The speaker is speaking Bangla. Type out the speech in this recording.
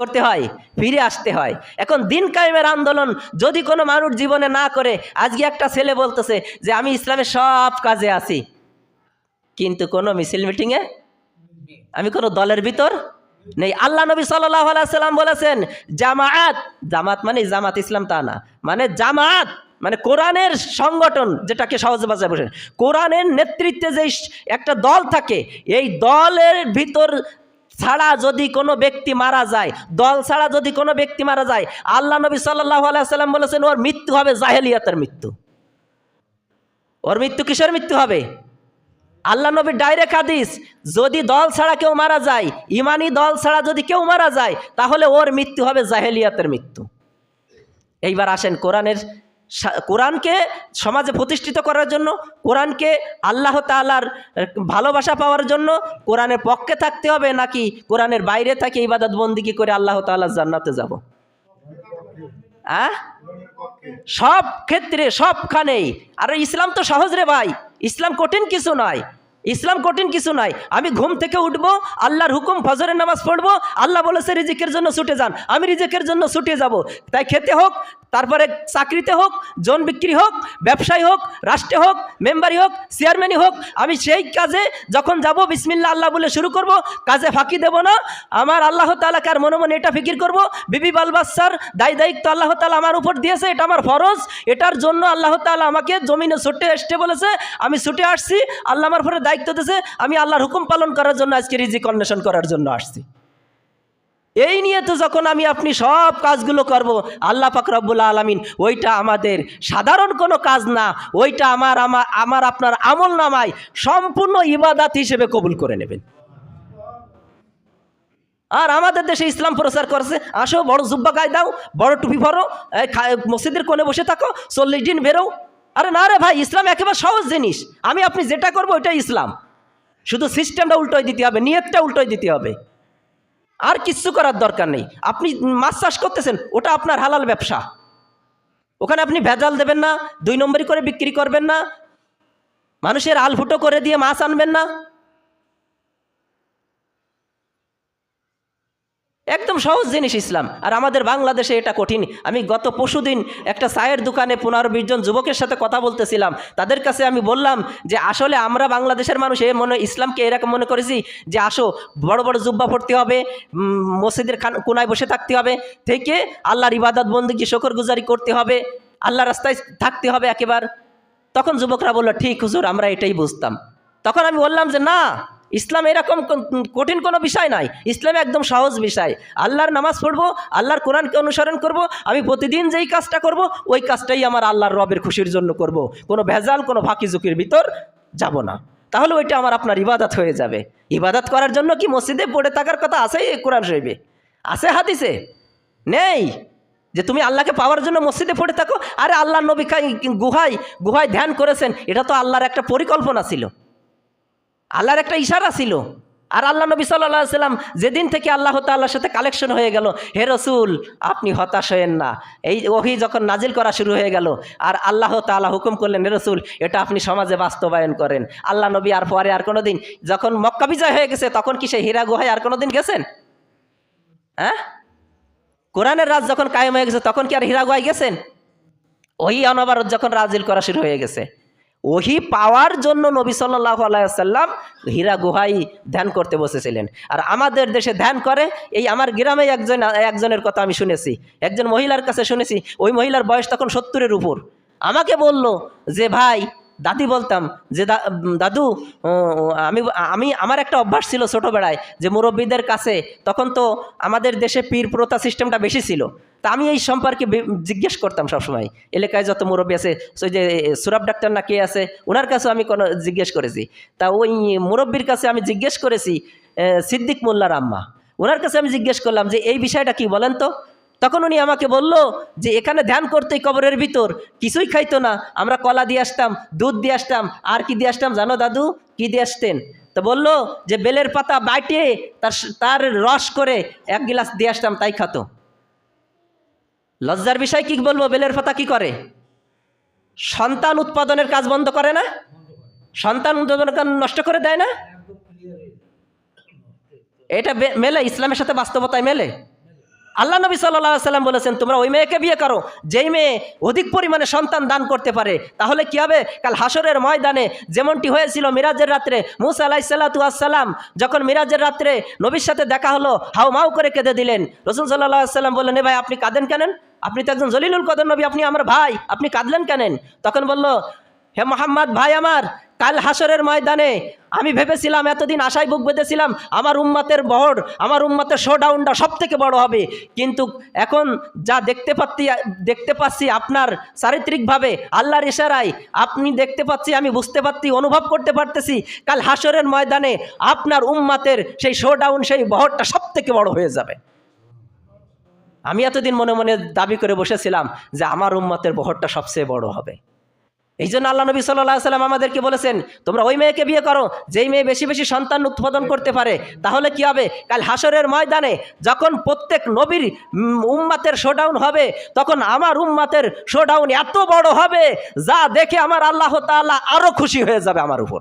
করতে হয়, ফিরে আসতে হয়। এখন দিন কায়েমের আন্দোলন যদি কোনো মানুষ জীবনে না করে, আজকে একটা ছেলে বলতেছে যে, আমি ইসলামের সব কাজে আছি। কিন্তু কোনো মিছিল মিটিংয়ে? আমি কোনো দলের ভিতর? নেই। আল্লাহ নবী সাল্লাম বলেছেন, জামায়াত জামাত মানে জামাত ইসলাম তা না। মানে জামাত মানে কোরআনের সংগঠন যেটাকে সহজ ভাষায় বসে কোরআনের নেতৃত্বে যে একটা দল থাকে, এই দলের ভিতর ছাড়া যদি কোনো ব্যক্তি মারা যায়, দল ছাড়া যদি কোনো ব্যক্তি মারা যায়, আল্লাহ নবী সাল্লাহ সাল্লাম বলেছেন, ওর মৃত্যু হবে জাহেলিয়াতের মৃত্যু। ওর মৃত্যু কিসের মৃত্যু হবে? আল্লাহ নবীর ডাইরেক্ট হাদিস, যদি দল ছাড়া কেউ মারা যায়, ইমানি দল ছাড়া যদি কেউ মারা যায়, তাহলে ওর মৃত্যু হবে জাহেলিয়াতের মৃত্যু। এইবার আসেন কোরআনের কোরআনকে সমাজে প্রতিষ্ঠিত করার জন্য, কোরআনকে আল্লাহ তালার ভালোবাসা পাওয়ার জন্য কোরআনের পক্ষে থাকতে হবে নাকি কোরআনের বাইরে থাকে ইবাদত বন্দিকে করে আল্লাহ তাল্লাহ জান্নাতে যাব? সব ক্ষেত্রে সবখানেই। আর ইসলাম তো সহজ রে ভাই, ইসলাম কঠিন কিছু নয়। ইসলাম কঠিন কিছু নয়। আমি ঘুম থেকে উঠবো, আল্লাহর হুকুম, ফজরের নামাজ পড়ব, আল্লাহ বলেছে রিজিকের জন্য ছুটে যান। আমি রিজিকের জন্য ছুটে যাব। তাই খেতে হোক, তারপরে চাকরিতে হোক, জন বিক্রি হোক, ব্যবসায়ী হোক, রাষ্ট্রে হোক মেম্বারি হোক, চেয়ারম্যানই হোক, আমি সেই কাজে যখন যাব বিসমিল্লা আল্লাহ বলে শুরু করব, কাজে ফাঁকি দেব না। আমার আল্লাহ তালাকে আর মনে মনে এটা ফিকির করব, বিবি বালবাচ্চার দায় দায়িত্ব আল্লাহ তালা আমার উপর দিয়েছে, এটা আমার ফরজ। এটার জন্য আল্লাহ তালা আমাকে জমিনে ছুটে আসতে বলেছে, আমি ছুটে আসছি, আল্লাহ আমার উপরে দায়িত্ব দিয়েছে আমি আল্লাহর হুকুম পালন করার জন্য আজকে রিজিক অন্বেষণ করার জন্য আসছি। এই নিয়ে তো যখন আমি আপনি সব কাজগুলো করব, আল্লাহ পাক রব্বুল আলমিন, ওইটা আমাদের সাধারণ কোনো কাজ না, ওইটা আমার আমার আমার আপনার আমল নামায় সম্পূর্ণ ইবাদাত হিসেবে কবুল করে নেবেন। আর আমাদের দেশে ইসলাম প্রচার করছে, আসো বড় জুব্বা গায়ে দাও বড় টুপি ভরো মসজিদের কোণে বসে থাকো, চল্লিশ দিন বেরো। আরে না রে ভাই, ইসলাম একেবারে সহজ জিনিস। আমি আপনি যেটা করব ওইটাই ইসলাম। শুধু সিস্টেমটা উল্টোয় দিতে হবে, নিয়তটা উল্টোয় দিতে হবে। আর কিচ্ছু করার দরকার নেই। আপনি মাছ চাষ করতেছেন, ওটা আপনার হালাল ব্যবসা। ওখানে আপনি ভেজাল দেবেন না, দুই নম্বরই করে বিক্রি করবেন না। মানুষের আলফুটো করে দিয়ে মাছ আনবেন না। একদম সহজ জিনিস ইসলাম। আর আমাদের বাংলাদেশে এটা কঠিন। আমি গত পরশুদিন একটা চায়ের দোকানে পনেরো বিশ জন যুবকের সাথে কথা বলতেছিলাম। তাদের কাছে আমি বললাম যে, আসলে আমরা বাংলাদেশের মানুষ, এ মনে, ইসলামকে এরকম মনে করেছি যে, আসো, বড় বড় জুব্বা পড়তে হবে মসজিদের খান, কোনায় বসে থাকতে হবে, থেকে আল্লাহর ইবাদত বন্দিকে শকর গুজারি করতে হবে আল্লাহ রাস্তায় থাকতে হবে একেবার। তখন যুবকরা বলল, ঠিক হুজুর, আমরা এটাই বুঝতাম। তখন আমি বললাম যে, না ইসলাম এরকম কঠিন কোনো বিষয় নাই। ইসলাম একদম সহজ বিষয়। আল্লাহর নামাজ পড়ব, আল্লাহর কোরআনকে অনুসরণ করব, আমি প্রতিদিন যেই কাজটা করব, ওই কাজটাই আমার আল্লাহর রবের খুশির জন্য করব। কোনো ভেজাল, কোনো ফাঁকি ঝুঁকির ভিতর যাব না। তাহলে ওইটা আমার আপনার ইবাদত হয়ে যাবে। ইবাদত করার জন্য কি মসজিদে পড়ে থাকার কথা আছে এই কোরআন শরীফে? আছে হাদিসে? নেই। যে তুমি আল্লাহকে পাওয়ার জন্য মসজিদে পড়ে থাকো, আরে আল্লাহ নবী গুহায় গুহায় ধ্যান করেছেন, এটা তো আল্লাহর একটা পরিকল্পনা ছিল। আল্লাহর একটা ইশারা ছিল। আর আল্লাহ নবী সাল্লাহ সাল্লাম যেদিন থেকে আল্লাহ তাল্লাহর সাথে কালেকশন হয়ে গেল, হে রসুল, আপনি হতাশ হয়েন না। এই ওহি যখন নাজিল করা শুরু হয়ে গেল, আর আল্লাহ তাআলা হুকুম করলেন, হে রসুল, এটা আপনি সমাজে বাস্তবায়ন করেন। আল্লাহ নবী আর পরে আর কোনো দিন যখন মক্কা বিজয় হয়ে গেছে, তখন কি সে হীরা গুহায় আর কোনো দিন গেছেন? হ্যাঁ? কোরআনের রাজ যখন কায়েম হয়ে গেছে, তখন কি আর হীরা গুহায় গেছেন? ওই অনবরত যখন রাজিল করা শুরু হয়ে গেছে। ওহি পাওয়ার জন্য নবী সাল্লাহ আলাইসাল্লাম হীরা গুহাই ধ্যান করতে বসেছিলেন। আর আমাদের দেশে ধ্যান করে, এই আমার গ্রামে একজন, একজনের কথা আমি শুনেছি, একজন মহিলার কাছে শুনেছি, ওই মহিলার বয়স তখন সত্তরের উপর। আমাকে বলল যে, ভাই দাদি বলতাম যে দাদু আমি আমি, আমার একটা অভ্যাস ছিল ছোটোবেলায় যে মুরব্বীদের কাছে তখন তো আমাদের দেশে পীর প্রথা সিস্টেমটা বেশি ছিল। তা আমি এই সম্পর্কে জিজ্ঞেস করতাম সবসময়। এলাকায় যত মুরব্বী আছে, ওই যে সুরাব ডাক্তার না কে আছে ওনার কাছেও আমি কোনো জিজ্ঞেস করেছি। তা ওই মুরব্বীর কাছে আমি জিজ্ঞেস করেছি সিদ্দিক মোল্লার আম্মা। ওনার কাছে আমি জিজ্ঞেস করলাম যে, এই বিষয়টা কি বলেন তো? তখন উনি আমাকে বলল যে, এখানে ধ্যান করতে কবরের ভিতর। কিছুই খাইতো না। আমরা কলা দিয়ে আসতাম, দুধ দিয়ে আসতাম। আর কি দিয়ে আসতাম জানো দাদু? কি দিয়ে আসতেন? তো বলল যে, বেলের পাতা বাইটে, তার তার রস করে এক গিলাস দিয়ে আসতাম, তাই খাতো। লজ্জার বিষয় কি বলব? বেলের পাতা কি করে? সন্তান উৎপাদনের কাজ বন্ধ করে না? সন্তান উৎপাদনের কাজ নষ্ট করে দেয় না? এটা মেলে? ইসলামের সাথে বাস্তবতায় মেলে? আল্লাহ নবী সাল্লাহ সাল্লাম বলেছেন, তোমরা ওই মেয়েকে বিয়ে করো, যেই মেয়ে অধিক পরিমাণে সন্তান দান করতে পারে। তাহলে কি হবে? কাল হাসরের ময়দানে যেমনটি হয়েছিল মিরাজের রাত্রে, মুসা আলাহ সাল্লাতুয়াসাল্লাম যখন মিরাজের রাত্রে নবীর সাথে দেখা হলো, হাউ মাউ করে কেঁদে দিলেন। রসুল সাল্লাহ সাল্লাম বললেন, "এ ভাই, আপনি কাঁদেন কেনেন? আপনি তো একজন জলিলুল কদর নবী, আপনি আমার ভাই, আপনি কাঁদলেন কেনেন? তখন বলল হে মোহাম্মদ ভাই আমার, কাল হাসরের ময়দানে আমি ভেবেছিলাম, এতদিন আশায় বুক বেঁধেছিলাম, আমার উম্মাতের বহর, আমার উম্মাতের শোডাউনটা সব থেকে বড় হবে। কিন্তু এখন যা দেখতে পাচ্ছি দেখতে পাচ্ছি আপনার চারিত্রিকভাবে, আল্লাহর ইশারায়, আপনি দেখতে পাচ্ছি, আমি বুঝতে পারছি, অনুভব করতে পারতেছি, কাল হাসরের ময়দানে আপনার উম্মাতের সেই শোডাউন সেই বহরটা সব থেকে বড় হয়ে যাবে। আমি এতদিন মনে মনে দাবি করে বসেছিলাম যে আমার উম্মাতের বহরটা সবচেয়ে বড় হবে। এই জন্য আল্লাহ নবী সাল্লাহ সাল্লাম আমাদেরকে বলেছেন তোমরা ওই মেয়েকে বিয়ে করো যেই মেয়ে বেশি বেশি সন্তান উৎপাদন করতে পারে তাহলে কি হবে? কাল হাসরের ময়দানে যখন প্রত্যেক নবীর উম, উম্মাতের শোডাউন হবে তখন আমার উম্মাতের শোডাউন এত বড় হবে যা দেখে আমার আল্লাহ তাআলা আরও খুশি হয়ে যাবে আমার উপর।